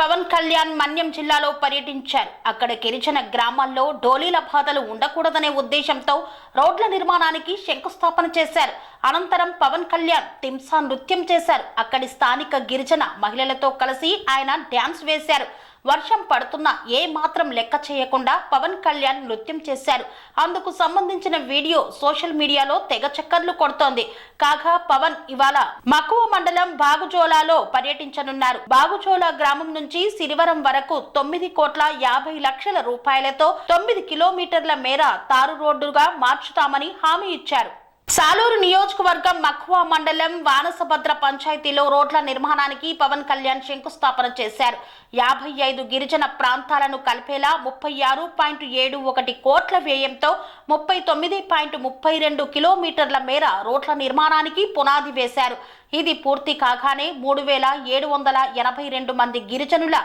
పవన్ కళ్యాణ్ మన్యం జిల్లాలో పర్యటించారు. అక్కడ గిరిజన గ్రామాల్లో డోలీల బాధలు ఉండకూడదనే ఉద్దేశంతో రోడ్ల నిర్మాణానికి శంకుస్థాపన చేశారు. అనంతరం పవన్ కళ్యాణ్ తింసా నృత్యం చేశారు. అక్కడి స్థానిక గిరిజన మహిళలతో కలిసి ఆయన డ్యాన్స్ వేశారు. వర్షం పడుతున్నా ఏ మాత్రం లెక్క చేయకుండా పవన్ కళ్యాణ్ నృత్యం చేశారు. అందుకు సంబంధించిన వీడియో సోషల్ మీడియాలో తెగ చక్కర్లు కొడుతోంది. కాగా పవన్ ఇవాళ మక్కువ మండలం బాగుజోలాలో పర్యటించనున్నారు. బాగుజోలా గ్రామం నుంచి సిరివరం వరకు తొమ్మిది కోట్ల యాభై లక్షల రూపాయలతో తొమ్మిది కిలోమీటర్ల మేర తారు రోడ్డుగా మార్చుతామని హామీ ఇచ్చారు. సాలూరు నియోజకవర్గం మఖ్వా మండలం వానసభద్ర పంచాయతీలో రోడ్ల నిర్మాణానికి పవన్ కళ్యాణ్ శంకుస్థాపన చేశారు. యాభై ఐదు గిరిజన ప్రాంతాలను కలిపేలా ముప్పై ఆరు పాయింట్ ఏడు ఒకటి కోట్ల వ్యయంతో ముప్పై తొమ్మిది పాయింట్ ముప్పై రెండు కిలోమీటర్ల మేర రోడ్ల నిర్మాణానికి పునాది వేశారు. ఇది పూర్తి కాగానే మూడు వేల ఏడు వందల ఎనభై రెండు మంది గిరిజనుల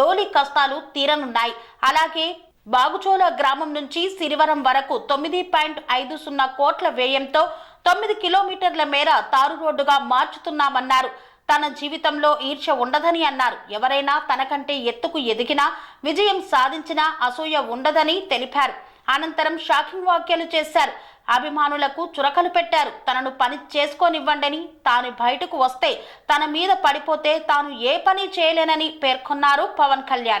డోలి కష్టాలు తీరనున్నాయి. అలాగే బాగుచోల గ్రామం నుంచి సిరివరం వరకు తొమ్మిది పాయింట్ ఐదు సున్నా కోట్ల వ్యయంతో తొమ్మిది కిలోమీటర్ల మేర తారు రోడ్డుగా మార్చుతున్నామన్నారు. తన జీవితంలో ఈర్ష్య ఉండదని అన్నారు. ఎవరైనా తనకంటే ఎత్తుకు ఎదిగినా విజయం సాధించినా అసూయ ఉండదని తెలిపారు. అనంతరం షాకింగ్ వ్యాఖ్యలు చేశారు. అభిమానులకు చురకలు పెట్టారు. తనను పని చేసుకోనివ్వండని తాను బయటకు వస్తే తన మీద పడిపోతే తాను ఏ పని చేయలేనని పేర్కొన్నారు పవన్ కళ్యాణ్.